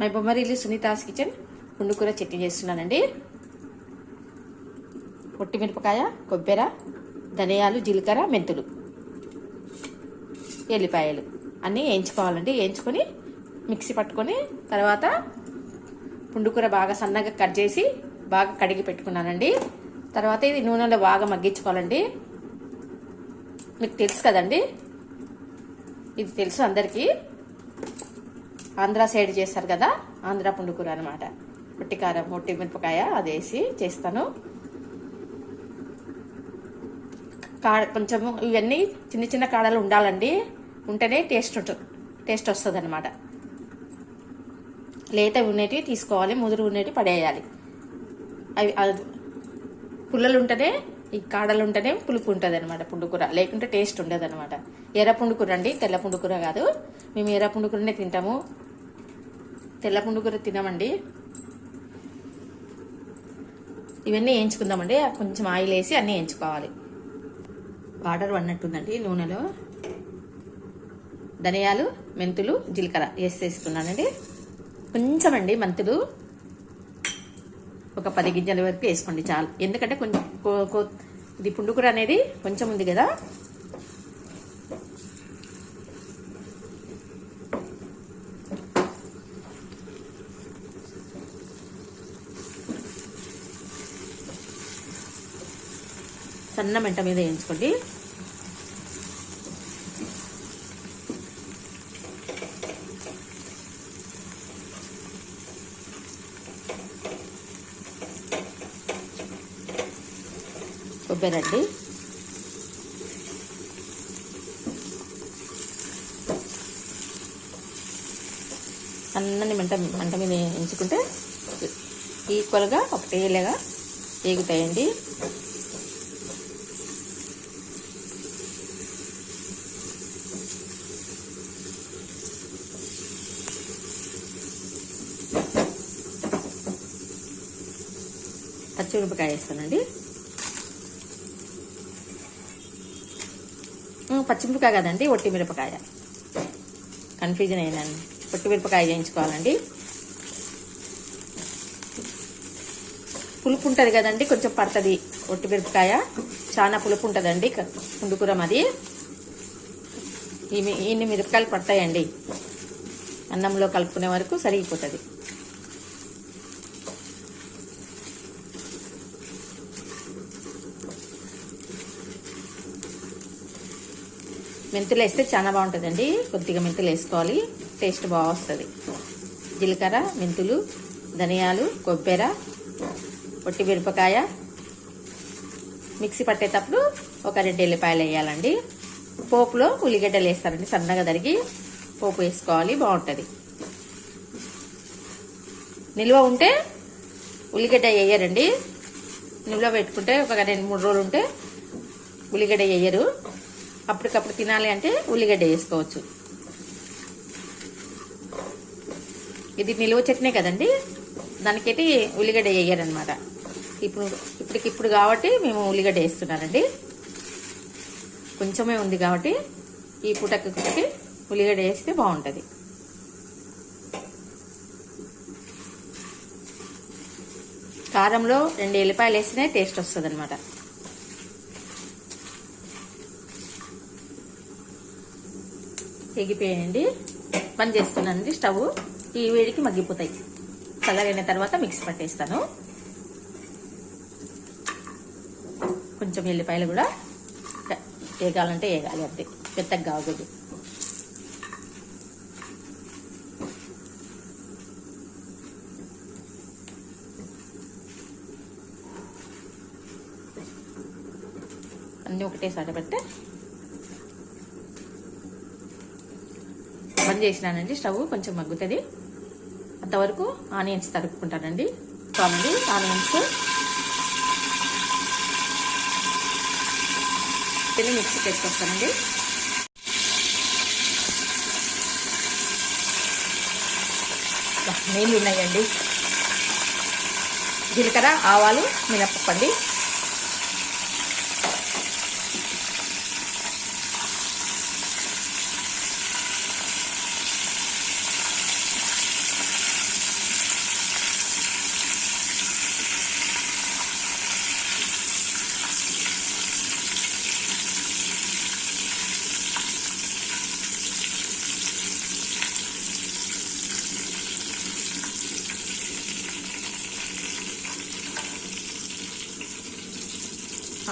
My బొమ్మరీలు Sunitha's kitchen. పుండుకూర చట్నీ చేస్తున్నానండి. పొట్టి మిరపకాయ కొబ్బెర ధనియాలు జీలకర్ర మెంతులు. ఎల్లిపాయలు అన్నీ వేయించుకోవాలండి. వేయించుకొని మిక్సీ పట్టుకొని తర్వాత పుండుకూర బాగా సన్నగా కట్ చేసి బాగా కడిగి పెట్టుకున్నానండి. తర్వాత ఇది నూనెలో బాగా మగ్గించుకోవాలండి. మీకు తెలుసు కదండి? ఇది తెలుసు అందరికీ. ఆంధ్ర సైడ్ చేస్తారు కదా ఆంధ్ర పుండుకూర అనమాట పొట్టి కారం పొట్టి మిరపకాయ అది వేసి చేస్తాను. కాడ కొంచెం ఇవన్నీ చిన్న చిన్న కాడలు ఉండాలండి. ఉంటేనే టేస్ట్ ఉంటుంది టేస్ట్ వస్తుంది అనమాట లేత ఉన్నటివి తీసుకోవాలి ముదురు ఉన్నటివి పడేయాలి. అవి పుల్లలు ఉంటేనే ఈ కాడలు ఉంటేనే పులుపు ఉంటుంది అనమాట పుండుకూర. లేకుంటే టేస్ట్ ఉండదు అనమాట ఎర్ర పుండుకూర అండి తెల్ల పుండుకూర కాదు. మేము ఎర్ర పుండుకూరనే తింటాము. తెల్ల పుండుకూర తినమండి. ఇవన్నీ వేయించుకుందామండి. కొంచెం ఆయిల్ వేసి అన్నీ వేయించుకోవాలి. వాటర్ పడినట్టుందండి నూనెలో. ధనియాలు మెంతులు జీలకర్ర వేసి వేసుకున్నానండి. కొంచెం అండి మెంతులు. ఒక పది గింజల వరకు వేసుకోండి చాలు. ఎందుకంటే కొంచెం ఇది పుండుకూర అనేది కొంచెం ఉంది కదా. సన్న మెంట మీద వేయించుకోండి. కొబ్బరండి. సన్నని మంట మంట మీద ఎంచుకుంటే ఈక్వల్గా ఒకటేలాగా వేగుతాయండి. పచ్చిమిరపకాయ వేస్తానండి. పచ్చిమిరపకాయ కదండి ఒట్టి మిరపకాయ. కన్ఫ్యూజన్ అయినాను ఒట్టి మిరపకాయ వేయించుకోవాలండి పులుపు ఉంటుంది కదండి కొంచెం పడుతుంది ఒట్టి మిరపకాయ. చాలా పులుపు ఉంటుందండి క- అది. ఇన్ని మిరపకాయలు పడతాయండి. అన్నంలో కలుపుకునే వరకు సరిగిపోతుంది. మెంతులు వేస్తే చాలా బాగుంటుందండి. కొద్దిగా మెంతులు వేసుకోవాలి టేస్ట్ బాగా వస్తుంది జీలకర్ర మెంతులు ధనియాలు కొబ్బెర పొట్టి మిరపకాయ. మిక్సీ పట్టేటప్పుడు ఒక రెండు ఎల్లిపాయలు వేయాలండి. పోపులో ఉల్లిగడ్డలు వేస్తారండి సన్నగా తరిగి పోపు వేసుకోవాలి బాగుంటుంది. నిల్వ ఉంటే ఉల్లిగడ్డ వేయరండి. నిల్వ పెట్టుకుంటే ఒక రెండు మూడు రోజులు ఉంటే ఉల్లిగడ్డ వేయరు. అప్పటికప్పుడు తినాలి అంటే ఉల్లిగడ్డ వేసుకోవచ్చు. ఇది నిలువ చట్నీ కదండి? దానికైతే ఉల్లిగడ్డ వేయరనమాట ఇప్పుడు ఇప్పటికిప్పుడు కాబట్టి మేము ఉల్లిగడ్డ వేస్తున్నానండి. కొంచెమే ఉంది కాబట్టి ఈ పూటకి ఉల్లిగడ్డ వేస్తే బాగుంటుంది. కారంలో రెండు ఎల్లిపాయలు వేస్తేనే టేస్ట్ వస్తుంది అనమాట తెగిపోయండి బంద్ చేస్తున్నానండి స్టవ్. ఈ వేడికి మగ్గిపోతాయి. చల్లగైన తర్వాత మిక్సీ పట్టేస్తాను. కొంచెం ఎల్లిపాయలు కూడా వేగాలంటే వేగాలి అంతే. పెద్దగా కావద్దు అన్నీ ఒకటేసారి పెడితే బంద్ చేసినానండి. స్టవ్ కొంచెం మగ్గుతుంది. అంతవరకు ఆనియన్స్ తరుపుకుంటానండి చాలండి ఆనియన్స్. తిని మిక్సీకి వేసుకొస్తానండి నీళ్ళు ఉన్నాయండి జీలకర్ర ఆవాలు మినప్పప్పండి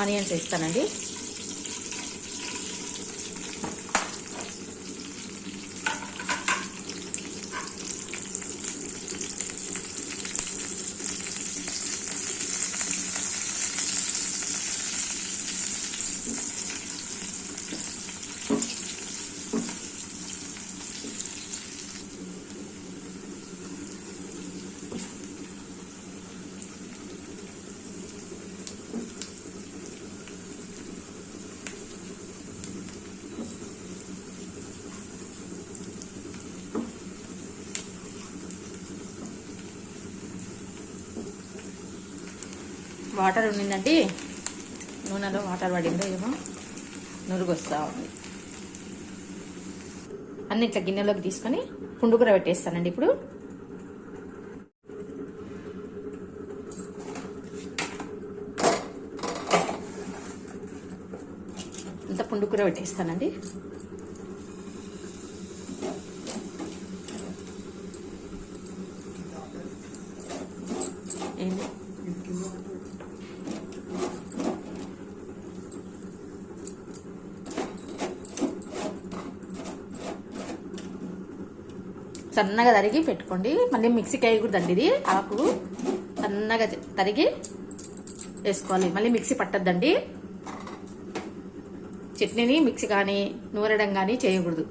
ఆనియన్స్ వేస్తానండి. వాటర్ ఉండిందండి. నూనెలో వాటర్ పడిందో. ఏమో నురుగు వస్తూ ఉంది. అన్ని ఇట్లా గిన్నెలోకి తీసుకొని పుండుకూర పెట్టేస్తానండి ఇప్పుడు. ఇంత పుండుకూర పెట్టేస్తానండి. సన్నగా తరిగి పెట్టుకోండి. మళ్ళీ మిక్సీకి వేయకూడదండి ఇది ఆకు సన్నగా తరిగి వేసుకోవాలి. మళ్ళీ మిక్సీ పట్టద్దండి. చట్నీని మిక్సీ కానీ నూరడం కానీ చేయకూడదు.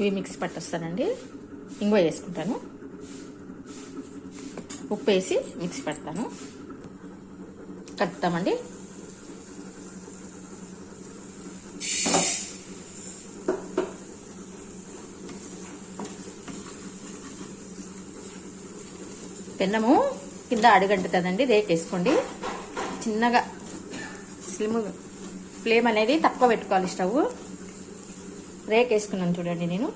ఇవి మిక్సీ పట్టేస్తానండి. ఇంగువ వేసుకుంటాను. ఉప్పు వేసి మిక్సీ పెడతాను. కలుపుతామండి పెన్నము కింద అడుగంటుతుందండి రేకేసుకోండి. వేసుకోండి చిన్నగా స్లిమ్ ఫ్లేమ్ అనేది తక్కువ పెట్టుకోవాలి స్టవ్. రేక్ వేసుకున్నాను చూడండి నేను.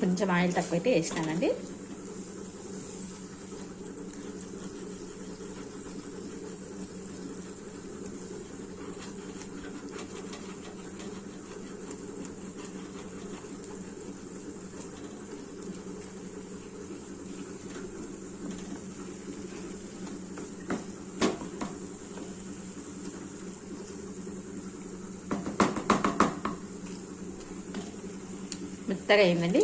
కొంచెం ఆయిల్ తక్కువైతే వేసినానండి. మెత్తగా అయిందండి.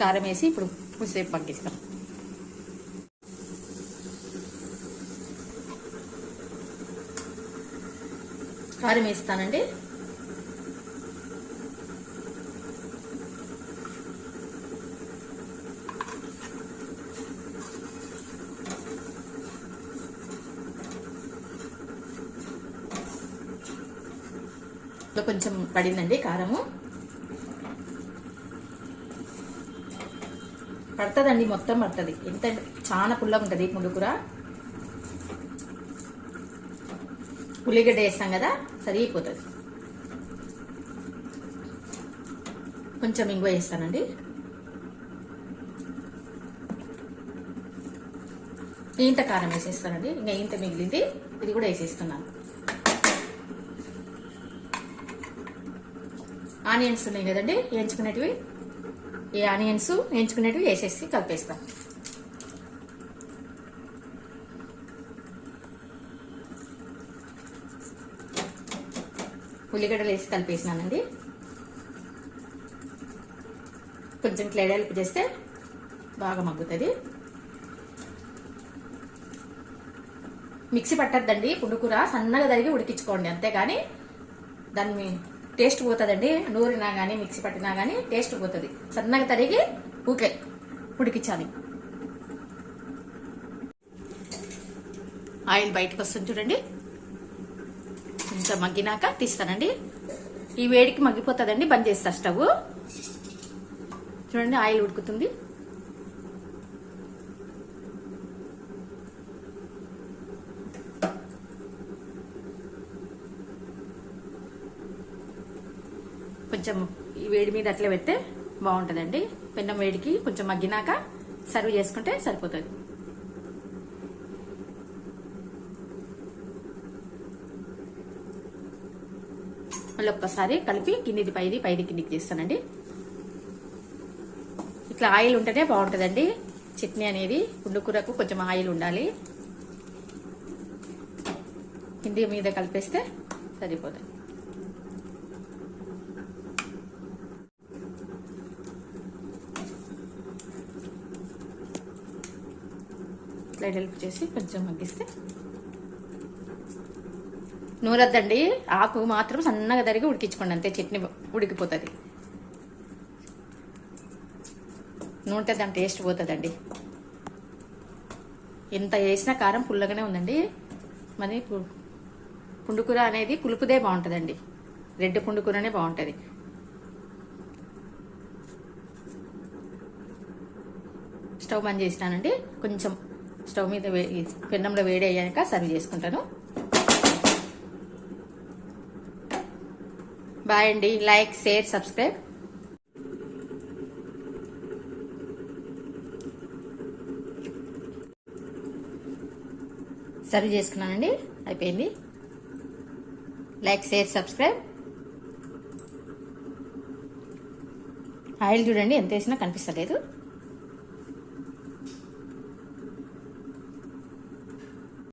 కారం వేసి ఇప్పుడు కొద్దిసేపు పక్కిస్తాం కారం వేస్తానండి. కొంచెం పడిందండి కారము. పట్టదండి మొత్తం పడుతుంది. ఎంత చాలా పుల్లగా ఉంటుంది పుండుకూర ఉల్లిగడ్డ వేస్తాం కదా సరిగిపోతుంది. కొంచెం ఇంగువ వేస్తానండి. ఇంత కారం వేసేస్తానండి ఇంకా ఇంత మిగిలింది ఇది కూడా వేసేస్తున్నాను. ఆనియన్స్ ఉన్నాయి కదండి వేయించుకునేటివి. ఈ ఆనియన్స్ వేయించుకునేటివి వేసేసి కలిపేస్తాం. ఉల్లిగడ్డలు వేసి కలిపేసినానండి. కొంచెం క్లేడలుపు చేస్తే బాగా మగ్గుతుంది. మిక్సీ పట్టద్దండి పుండుకూర సన్నగా తరిగి ఉడికించుకోండి అంతేగాని దాన్ని టేస్ట్ పోతుందండి. నూరినా కానీ మిక్సీ పట్టినా కానీ టేస్ట్ పోతుంది. సన్నగా తరిగి ఊకే ఉడికించాలి. ఆయిల్ బయటకు వస్తుంది చూడండి. కొంచెం మగ్గినాక తీస్తానండి. ఈ వేడికి మగ్గిపోతుందండి. బంద్ చేస్తా స్టవ్. చూడండి ఆయిల్ ఉడుకుతుంది. కొంచెం వేడి మీద అట్లా పెడితే బాగుంటుందండి. పెన్నం వేడికి కొంచెం మగ్గినాక సర్వ్ చేసుకుంటే సరిపోతుంది. మళ్ళీ ఒక్కసారి కలిపి కిందిది పైది పైది కిందికి చేస్తానండి. ఇట్లా ఆయిల్ ఉంటేనే బాగుంటుందండి. చట్నీ అనేది కూరకు కొంచెం ఆయిల్ ఉండాలి. కింది మీద కలిపేస్తే సరిపోతుంది. ఇట్లా హెల్ప్ చేసి కొంచెం మగ్గిస్తే. నూరద్దండి ఆకు మాత్రం సన్నగా తరిగి ఉడికించుకోండి అంతే చట్నీ ఉడికిపోతుంది. నూనెతో దాని టేస్ట్ పోతుందండి. ఎంత వేసినా కారం పుల్లగానే ఉందండి. మరి పు- పుండుకూర అనేది పులుపుదే బాగుంటుందండి. రెడ్ పుండుకూరనే బాగుంటుంది. స్టవ్ బంద్ చేసినానండి. కొంచెం స్టవ్ మీద వే పెన్నంలో వేడి అయ్యాక సర్వ్ చేసుకుంటాను. బాయ్ అండి. Like share subscribe. సర్వ్ చేసుకున్నానండి. అయిపోయింది. Like share subscribe. ఆయిల్ చూడండి ఎంత వేసినా కనిపిస్తలేదు.